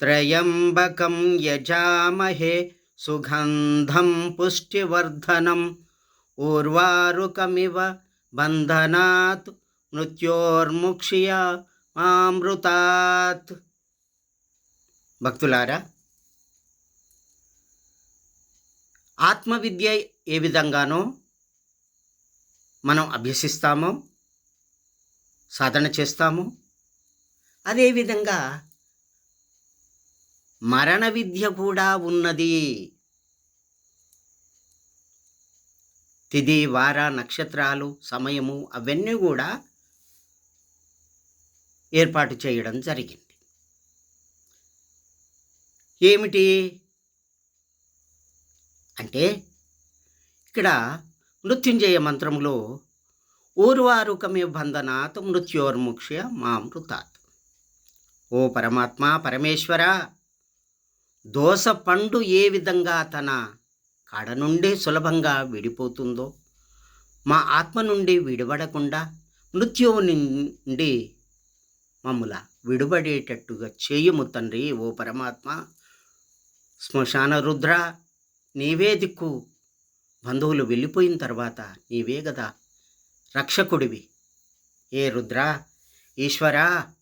త్రయంబకం యజామహే సుగంధం పుష్టివర్ధనం ఊర్వారుకమివ బంధనాత్ మృత్యోర్ముక్షియ మామృతాత్ భక్తులారా ఆత్మవిద్య ఏ విధంగానో మనం అభ్యసిస్తామో సాధన చేస్తాము. అదేవిధంగా మరణ విద్య కూడా ఉన్నది. తిది వార నక్షత్రాలు సమయము అవన్నీ కూడా ఏర్పాటు చేయడం జరిగింది. ఏమిటి? అంటే ఇక్కడ మృత్యుంజయ మంత్రంలో ఊర్వారుకమే బంధనాత్ మృత్యోర్ముక్ష్య మామృతాత్ ఓ పరమాత్మ పరమేశ్వర దోస పండు ఏ విధంగా తన కాడ నుండి సులభంగా విడిపోతుందో మా ఆత్మ నుండి విడిపడకుండా మృత్యువు నుండి మమ్ముల విడుబడేటట్టుగా చేయుము తండ్రి. ఓ పరమాత్మ శ్మశాన రుద్ర నీవే దిక్కు బంధువులు వెళ్ళిపోయిన తర్వాత నీవే కదా రక్షకుడివి. ఏ రుద్ర ఈశ్వరా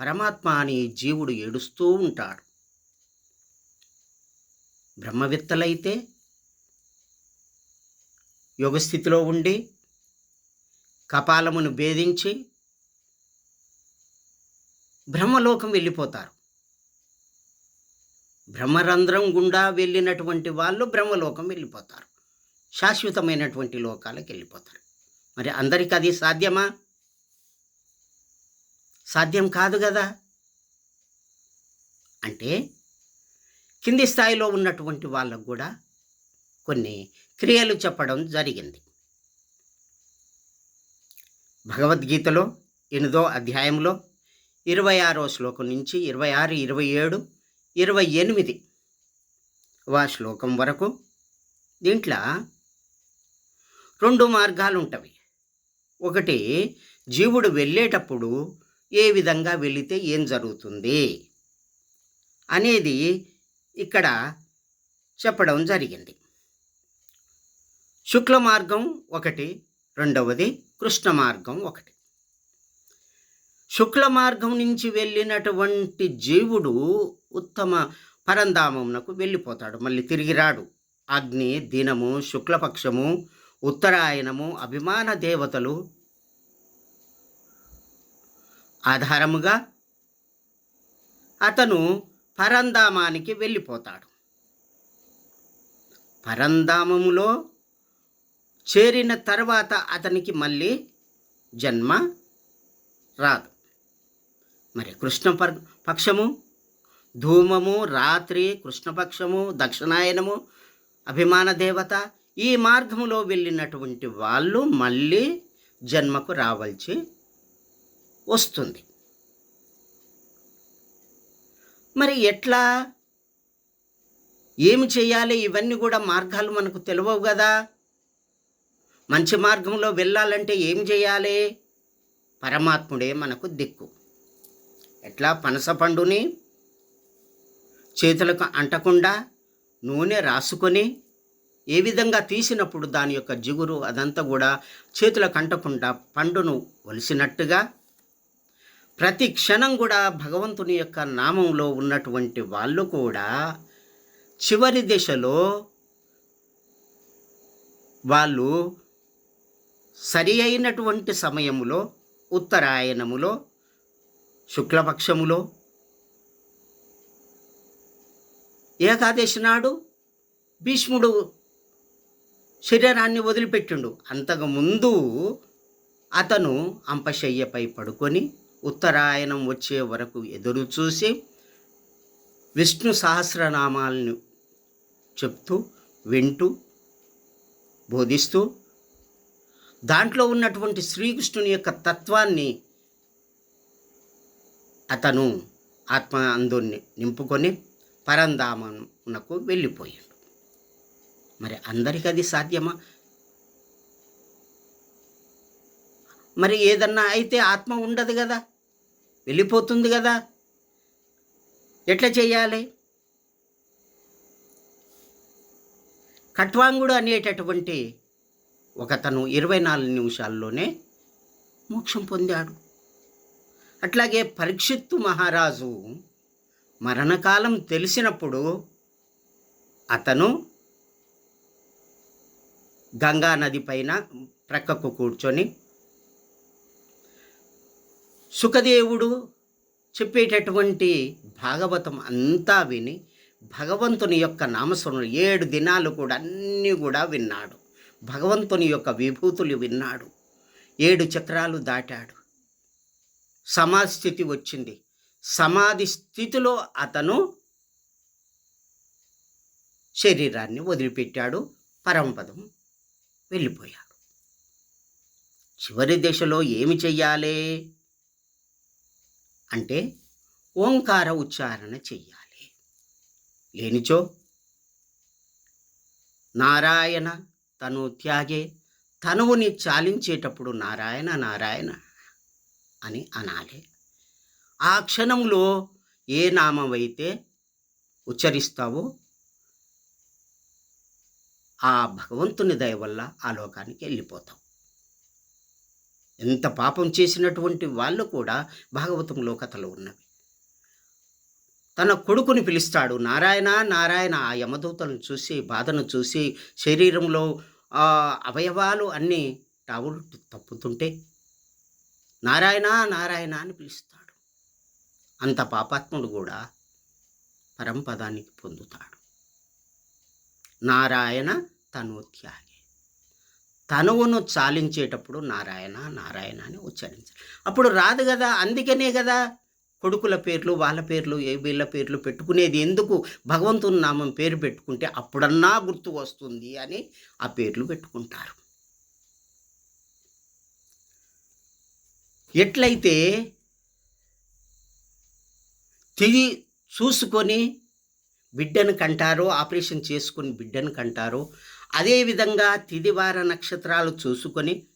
పరమాత్మ అని జీవుడు ఏడుస్తూ ఉంటాడు. బ్రహ్మవిత్తలైతే యోగస్థితిలో ఉండి కపాలమును భేదించి బ్రహ్మలోకం వెళ్ళిపోతారు. బ్రహ్మరంధ్రం గుండా వెళ్ళినటువంటి వాళ్ళు బ్రహ్మలోకం వెళ్ళిపోతారు. శాశ్వతమైనటువంటి లోకాలకు వెళ్ళిపోతారు. మరి అందరికీ అది సాధ్యమా? సాధ్యం కాదు కదా? అంటే కింది స్థాయిలో ఉన్నటువంటి వాళ్ళకు కూడా కొన్ని క్రియలు చెప్పడం జరిగింది. భగవద్గీతలో ఎనిమిదో అధ్యాయంలో ఇరవై ఆరో శ్లోకం నుంచి ఇరవై ఆరు ఇరవై ఏడు ఇరవై ఎనిమిది వా శ్లోకం వరకు దీంట్లో రెండు మార్గాలు ఉంటవి ఒకటి జీవుడు వెళ్ళేటప్పుడు ఏ విధంగా వెళితే ఏం జరుగుతుంది అనేది ఇక్కడ చెప్పడం జరిగింది. శుక్ల మార్గం ఒకటి రెండవది కృష్ణ మార్గం ఒకటి. శుక్ల మార్గం నుంచి వెళ్ళినటువంటి జీవుడు ఉత్తమ పరంధామమునకు వెళ్ళిపోతాడు. మళ్ళీ తిరిగి రాడు. అగ్ని దినము శుక్లపక్షము ఉత్తరాయణము అభిమాన దేవతలు ఆధారముగా అతను పరంధామానికి వెళ్ళిపోతాడు. పరంధామములో చేరిన తర్వాత అతనికి మళ్ళీ జన్మ రాదు. మరి కృష్ణ పక్షము ధూమము రాత్రి కృష్ణపక్షము దక్షిణాయనము అభిమాన దేవత ఈ మార్గంలో వెళ్ళినటువంటి వాళ్ళు మళ్ళీ జన్మకు రావాల్సి వస్తుంది. మరి ఎట్లా? ఏమి చేయాలి? ఇవన్నీ కూడా మార్గాలు మనకు తెలియవు కదా. మంచి మార్గంలో వెళ్ళాలంటే ఏం చేయాలి? పరమాత్ముడే మనకు దిక్కు. ఎట్లా? పనస పండుని చేతులకు అంటకుండా నూనె రాసుకొని ఏ విధంగా తీసినప్పుడు దాని యొక్క జిగురు అదంతా కూడా చేతులకు అంటకుండా పండును ఒలిసినట్టుగా ప్రతి క్షణం కూడా భగవంతుని యొక్క నామంలో ఉన్నటువంటి వాళ్ళు కూడా చివరి దశలో వాళ్ళు సరి అయినటువంటి సమయములో ఉత్తరాయణములో శుక్లపక్షములో ఏకాదశి నాడు భీష్ముడు శరీరాన్ని వదిలిపెట్టిండు. అంతకుముందు అతను అంపశయ్యపై పడుకొని ఉత్తరాయణం వచ్చే వరకు ఎదురు చూసి విష్ణు సహస్రనామాలను చెప్తూ వింటూ బోధిస్తూ దాంట్లో ఉన్నటువంటి శ్రీకృష్ణుని యొక్క తత్వాన్ని అతను ఆత్మ అందుని నింపుకొని పరంధామమునకు వెళ్ళిపోయాడు. మరి అందరికీ అది సాధ్యమా? మరి ఏదన్నా అయితే ఆత్మ ఉండదు కదా? వెళ్ళిపోతుంది కదా? ఎట్లా చేయాలి? కట్వాంగుడు అనేటటువంటి ఒకతను ఇరవై నాలుగు నిమిషాల్లోనే మోక్షం పొందాడు. అట్లాగే పరీక్షిత్తు మహారాజు మరణకాలం తెలిసినప్పుడు అతను గంగా నది పైన ప్రక్కకు కూర్చొని సుఖదేవుడు చెప్పేటటువంటి భాగవతం అంతా విని భగవంతుని యొక్క నామస్మరణ ఏడు దినాలు కూడా అన్నీ కూడా విన్నాడు. భగవంతుని యొక్క విభూతులు విన్నాడు. ఏడు చక్రాలు దాటాడు. సమాధి స్థితి వచ్చింది. సమాధి స్థితిలో అతను శరీరాన్ని వదిలిపెట్టాడు. పరంపదం వెళ్ళిపోయాడు చివరి దశలో ఏమి చెయ్యాలి? అంటే ఓంకార ఉచ్చారణ చెయ్యాలి. లేనిచో నారాయణ తను త్యాగే తనువుని చాలించేటప్పుడు నారాయణ నారాయణ అని అనాలి. ఆ క్షణంలో ఏ నామం అయితే ఉచ్చరిస్తావో ఆ భగవంతుని దయ వల్ల ఆ లోకానికి వెళ్ళిపోతాం. ఎంత పాపం చేసినటువంటి వాళ్ళు కూడా భాగవతంలో కథలు ఉన్నవి. తన కొడుకుని పిలుస్తాడు నారాయణ నారాయణ ఆ యమదూతలను చూసి బాధను చూసి శరీరంలో అవయవాలు అన్నీ టావులు తప్పుతుంటే నారాయణ నారాయణ అని పిలుస్తాడు. అంత పాపాత్ముడు కూడా పరంపదానికి పొందుతాడు. నారాయణ తనోత్యాగి. తనువును చాలించేటప్పుడు నారాయణ నారాయణ అని ఉచ్చరించాలి అప్పుడు రాదు కదా అందుకనే కదా కొడుకుల పేర్లు వాళ్ళ పేర్లు ఏ వీళ్ళ పేర్లు పెట్టుకునేది ఎందుకు? భగవంతుని నామం పేరు పెట్టుకుంటే అప్పుడన్నా గుర్తు వస్తుంది అని ఆ పేర్లు పెట్టుకుంటారు. ఎట్లయితే తిరిగి చూసుకొని బిడ్డను కంటారో ఆపరేషన్ చేసుకుని బిడ్డను కంటారో అదేవిధంగా తిదివార నక్షత్రాలు చూసుకొని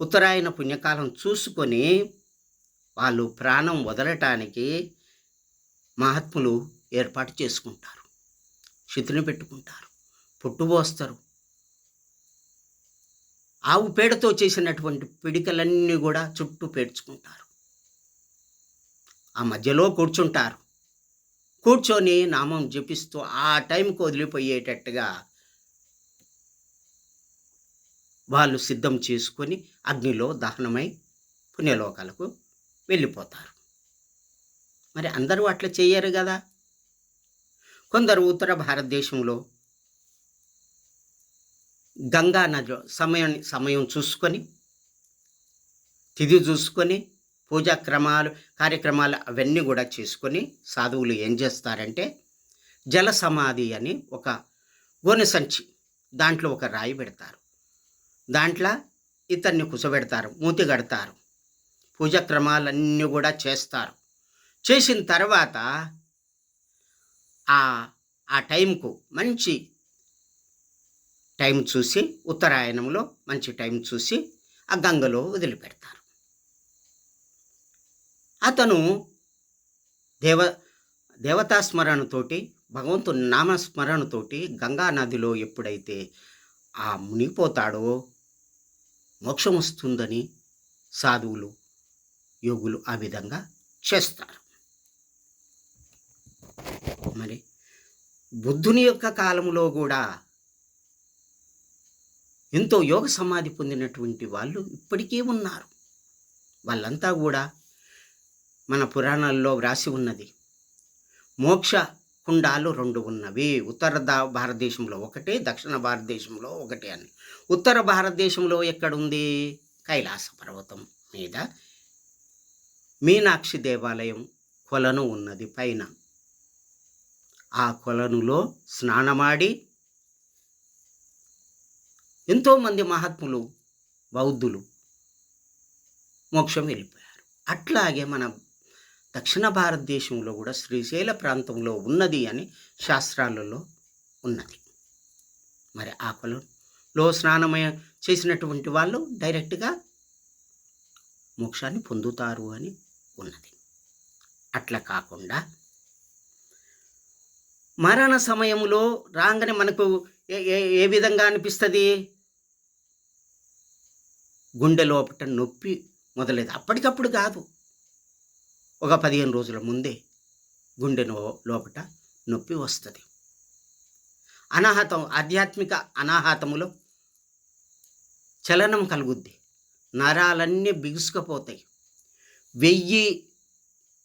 ఉత్తరాయణ పుణ్యకాలం చూసుకొని వాళ్ళు ప్రాణం వదలటానికి మహాత్ములు ఏర్పాటు చేసుకుంటారు. శితిని పెట్టుకుంటారు. పుట్టుపోస్తారు ఆవు పేడతో చేసినటువంటి పిడికలన్నీ కూడా చుట్టూ పేర్చుకుంటారు. ఆ మధ్యలో కూర్చుంటారు. కూర్చొని నామం జపిస్తూ ఆ టైంకి వదిలిపోయేటట్టుగా వాళ్ళు సిద్ధం చేసుకొని అగ్నిలో దహనమై పుణ్యలోకాలకు వెళ్ళిపోతారు. మరి అందరూ అట్లా చేయరు కదా? కొందరు ఉత్తర భారతదేశంలో గంగా నదిలో సమయం సమయం చూసుకొని తిది చూసుకొని పూజా క్రమాలు కార్యక్రమాలు అవన్నీ కూడా చేసుకొని సాధువులు ఏం చేస్తారంటే జల సమాధి అని ఒక గోనె సంచి దాంట్లో ఒక రాయి పెడతారు. దాంట్లో ఇతన్ని కుసబెడతారు మూతి కడతారు పూజా క్రమాలన్నీ కూడా చేస్తారు. చేసిన తర్వాత ఆ ఆ టైంకు మంచి టైం చూసి ఉత్తరాయణంలో మంచి టైం చూసి ఆ గంగలో వదిలిపెడతారు. అతను దేవ దేవతా స్మరణతోటి భగవంతుని నామస్మరణతోటి గంగా నదిలో ఎప్పుడైతే ఆ మునిగిపోతాడో మోక్షం వస్తుందని సాధువులు యోగులు ఆ విధంగా చేస్తారు. మరి బుద్ధుని యొక్క కాలంలో కూడా ఎంతో యోగ సమాధి పొందినటువంటి వాళ్ళు ఇప్పటికీ ఉన్నారు. వాళ్ళంతా కూడా మన పురాణాల్లో వ్రాసి ఉన్నది. మోక్ష కుండాలు రెండు ఉన్నవి. ఉత్తర దా- భారతదేశంలో ఒకటి దక్షిణ భారతదేశంలో ఒకటి అని. ఉత్తర భారతదేశంలో ఎక్కడుంది? కైలాస పర్వతం మీద. మీనాక్షి దేవాలయం కొలను ఉన్నది పైన. ఆ కొలనులో స్నానమాడి ఎంతోమంది మహాత్ములు బౌద్ధులు మోక్షం వెళ్ళిపోయారు. అట్లాగే మన దక్షిణ భారతదేశంలో కూడా శ్రీశైల ప్రాంతంలో ఉన్నది అని శాస్త్రాలలో ఉన్నది. మరి ఆ కొలంలో స్నానమయ చేసినటువంటి వాళ్ళు డైరెక్ట్గా మోక్షాన్ని పొందుతారు అని ఉన్నది. అట్లా కాకుండా మరణ సమయంలో రాగానే మనకు ఏ- ఏ ఏ విధంగా అనిపిస్తుంది? గుండె లోపట నొప్పి మొదలైంది అప్పటికప్పుడు కాదు. ఒక పదిహేను రోజుల ముందే గుండె లోపట నొప్పి వస్తుంది. అనాహతం ఆధ్యాత్మిక అనాహతములో చలనం కలుగుద్ది. నరాలన్నీ బిగుసుకపోతాయి. వెయ్యి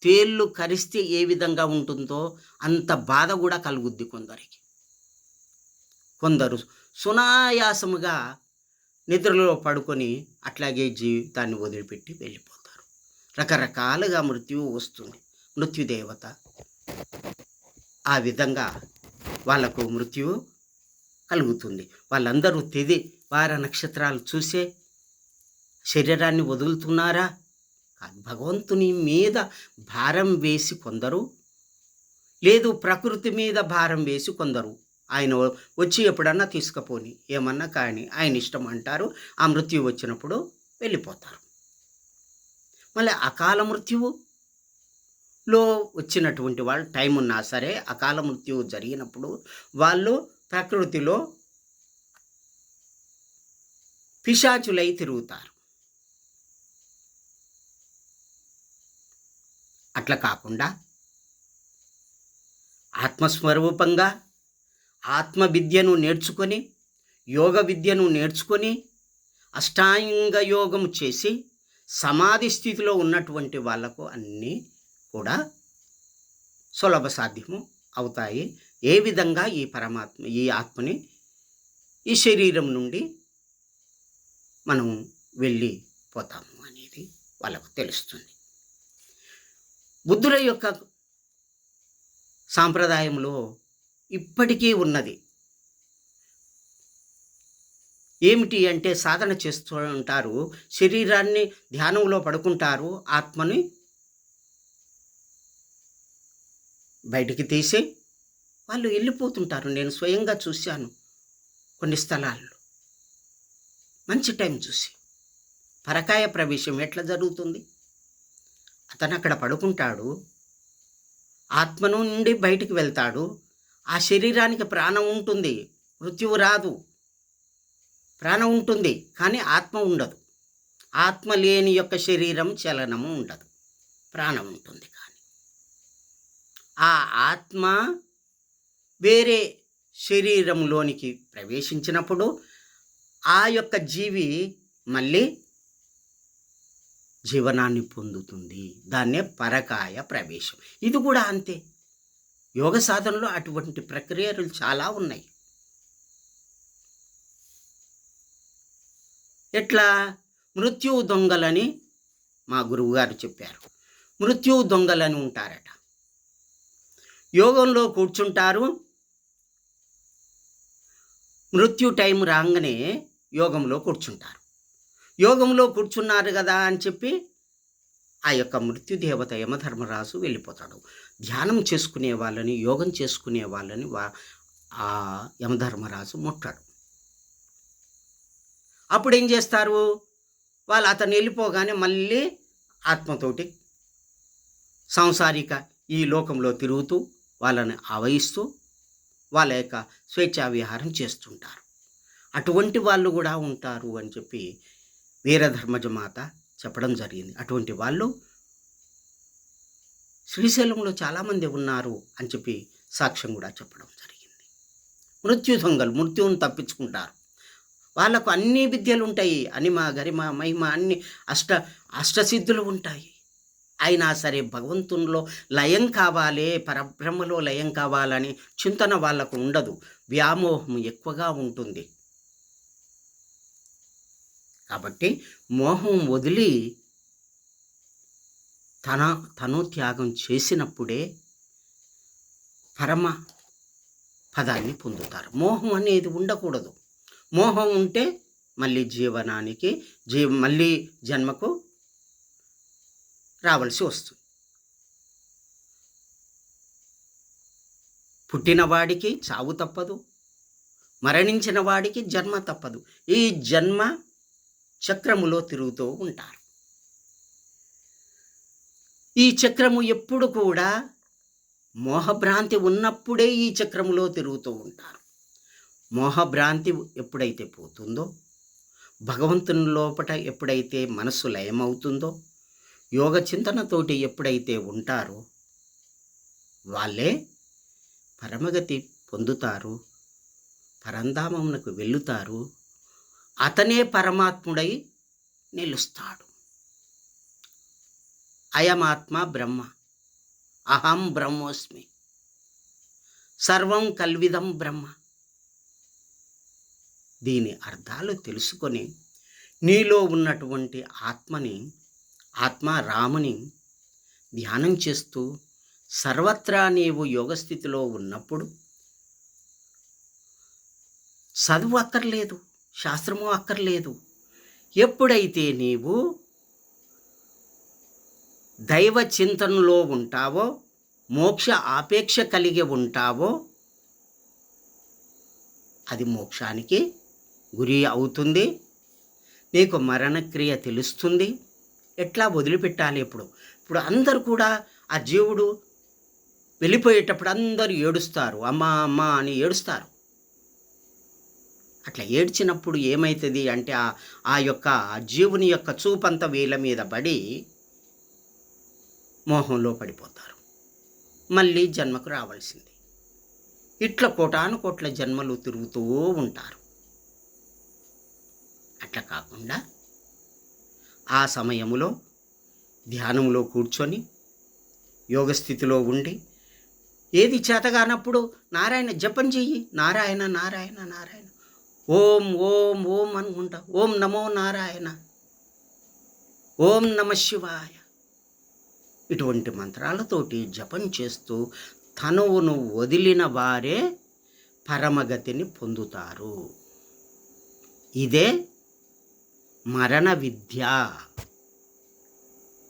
తేళ్ళు కరిస్తే ఏ విధంగా ఉంటుందో అంత బాధ కూడా కలుగుద్ది కొందరికి. కొందరు సునాయాసముగా నిద్రలో పడుకొని అట్లాగే జీవితాన్ని వదిలిపెట్టి వెళ్ళిపోతారు. రకరకాలుగా మృత్యువు వస్తుంది. మృత్యుదేవత. ఆ విధంగా వాళ్ళకు మృత్యువు కలుగుతుంది. వాళ్ళందరూ తిది వార నక్షత్రాలు చూసే శరీరాన్ని వదులుతున్నారా? భగవంతుని మీద భారం వేసి కొందరు లేదు ప్రకృతి మీద భారం వేసి కొందరు. ఆయన వచ్చి ఎప్పుడన్నా తీసుకుపోని ఏమన్నా కానీ ఆయన ఇష్టం అంటారు ఆ మృత్యు వచ్చినప్పుడు వెళ్ళిపోతారు. మళ్ళీ అకాల మృత్యువు లో వచ్చినటువంటి వాళ్ళు టైం ఉన్నా సరే అకాల మృత్యువు జరిగినప్పుడు వాళ్ళు ప్రకృతిలో పిశాచులై తిరుగుతారు. అట్లా కాకుండా ఆత్మస్వరూపంగా ఆత్మ విద్యను నేర్చుకొని యోగ విద్యను నేర్చుకొని అష్టాంగ యోగం చేసి సమాధి స్థితిలో ఉన్నటువంటి వాళ్ళకు అన్నీ కూడా సులభ సాధ్యము అవుతాయి. ఏ విధంగా ఈ పరమాత్మ ఈ ఆత్మని ఈ శరీరం నుండి మనం వెళ్ళి పోతాము అనేది వాళ్ళకు తెలుస్తుంది. బుద్ధుల యొక్క సాంప్రదాయంలో ఇప్పటికీ ఉన్నది. ఏమిటి అంటే సాధన చేస్తూ ఉంటారు శరీరాన్ని ధ్యానంలో పడుకుంటారు. ఆత్మని బయటికి తీసి వాళ్ళు వెళ్ళిపోతుంటారు. నేను స్వయంగా చూశాను కొన్ని స్థలాల్లో. మంచి టైం చూసి. పరకాయ ప్రవేశం ఎట్లా జరుగుతుంది? అతను అక్కడ పడుకుంటాడు. ఆత్మ నుండి బయటికి వెళ్తాడు. ఆ శరీరానికి ప్రాణం ఉంటుంది. మృత్యువు రాదు. ప్రాణం ఉంటుంది కానీ ఆత్మ ఉండదు. ఆత్మ లేని యొక్క శరీరం చలనము ఉండదు. ప్రాణం ఉంటుంది కానీ. ఆ ఆత్మ వేరే శరీరంలోనికి ప్రవేశించినప్పుడు ఆ యొక్క జీవి మళ్ళీ జీవనాన్ని పొందుతుంది. దాన్నే పరకాయ ప్రవేశం. ఇది కూడా అంతే. యోగ సాధనలో అటువంటి ప్రక్రియలు చాలా ఉన్నాయి. ఎట్లా? మృత్యు దొంగలని మా గురువుగారు చెప్పారు. మృత్యువు దొంగలని ఉంటారట. యోగంలో కూర్చుంటారు. మృత్యు టైం రాగానే యోగంలో కూర్చుంటారు. యోగంలో కూర్చున్నారు కదా అని చెప్పి ఆ యొక్క మృత్యుదేవత యమధర్మరాజు వెళ్ళిపోతాడు. ధ్యానం చేసుకునే వాళ్ళని యోగం చేసుకునే వాళ్ళని వా ఆ యమధర్మరాజు ముట్టాడు. అప్పుడు ఏం చేస్తారు? వాళ్ళు అతను వెళ్ళిపోగానే మళ్ళీ ఆత్మతోటి సాంసారిక ఈ లోకంలో తిరుగుతూ వాళ్ళని ఆవహిస్తూ వాళ్ళ యొక్క స్వేచ్ఛా విహారం చేస్తుంటారు. అటువంటి వాళ్ళు కూడా ఉంటారు అని చెప్పి వీరధర్మజమాత చెప్పడం జరిగింది. అటువంటి వాళ్ళు శ్రీశైలంలో చాలామంది ఉన్నారు అని చెప్పి సాక్ష్యం కూడా చెప్పడం జరిగింది. మృత్యు దొంగలు మృత్యువును తప్పించుకుంటారు. వాళ్ళకు అన్ని విద్యలు ఉంటాయి. అనిమ గరిమ మహిమ అన్ని అష్ట అష్టసిద్ధులు ఉంటాయి. అయినా సరే భగవంతునిలో లయం కావాలి పరబ్రహ్మలో లయం కావాలని చింతన వాళ్ళకు ఉండదు. వ్యామోహం ఎక్కువగా ఉంటుంది. కాబట్టి మోహం వదిలి తన తను త్యాగం చేసినప్పుడే పరమ పదాన్ని పొందుతారు. మోహం అనేది ఉండకూడదు. మోహం ఉంటే మళ్ళీ జీవనానికి జీ మళ్ళీ జన్మకు రావాల్సి వస్తుంది. పుట్టిన వాడికి చావు తప్పదు. మరణించిన వాడికి జన్మ తప్పదు. ఈ జన్మ చక్రములో తిరుగుతూ ఉంటారు. ఈ చక్రము ఎప్పుడు కూడా మోహభ్రాంతి ఉన్నప్పుడే ఈ చక్రములో తిరుగుతూ ఉంటారు. మోహభ్రాంతి ఎప్పుడైతే పోతుందో భగవంతుని లోపట ఎప్పుడైతే మనస్సు లయమవుతుందో యోగ చింతనతోటి ఎప్పుడైతే ఉంటారో వాళ్ళే పరమగతి పొందుతారు పరంధామమునకు వెళ్ళుతారు అతనే పరమాత్ముడై నిలుస్తాడు. అయమాత్మ బ్రహ్మ అహం బ్రహ్మోస్మి సర్వం కల్విదం బ్రహ్మ. దీని అర్థాలు తెలుసుకొని నీలో ఉన్నటువంటి ఆత్మని ఆత్మ రాముని ధ్యానం చేస్తూ సర్వత్రా నీవు యోగస్థితిలో ఉన్నప్పుడు చదువు అక్కర్లేదు శాస్త్రము అక్కర్లేదు. ఎప్పుడైతే నీవు దైవ చింతనలో ఉంటావో మోక్ష ఆపేక్ష కలిగి ఉంటావో అది మోక్షానికి గురి అవుతుంది. నీకు మరణక్రియ తెలుస్తుంది. ఎట్లా వదిలిపెట్టాలి ఇప్పుడు? ఇప్పుడు అందరు కూడా ఆ జీవుడు వెళ్ళిపోయేటప్పుడు అందరూ ఏడుస్తారు. అమ్మా అమ్మా అని ఏడుస్తారు. అట్లా ఏడ్చినప్పుడు ఏమవుతుంది అంటే ఆ ఆ యొక్క జీవుని యొక్క చూపంత వీళ్ళ మీద పడి మోహంలో పడిపోతారు. మళ్ళీ జన్మకు రావాల్సింది. ఇట్లా కోటాను కోట్ల జన్మలు తిరుగుతూ ఉంటారు. అట్లా కాకుండా ఆ సమయంలో ధ్యానంలో కూర్చొని యోగస్థితిలో ఉండి ఏది చేతగానప్పుడు నారాయణ జపం చెయ్యి. నారాయణ నారాయణ నారాయణ. ఓం ఓం ఓం అనుకుంటా. ఓం నమో నారాయణ. ఓం నమ శివాయ. ఇటువంటి మంత్రాలతోటి జపం చేస్తూ తనువును వదిలిన వారే పరమగతిని పొందుతారు. ఇదే మరణ విద్య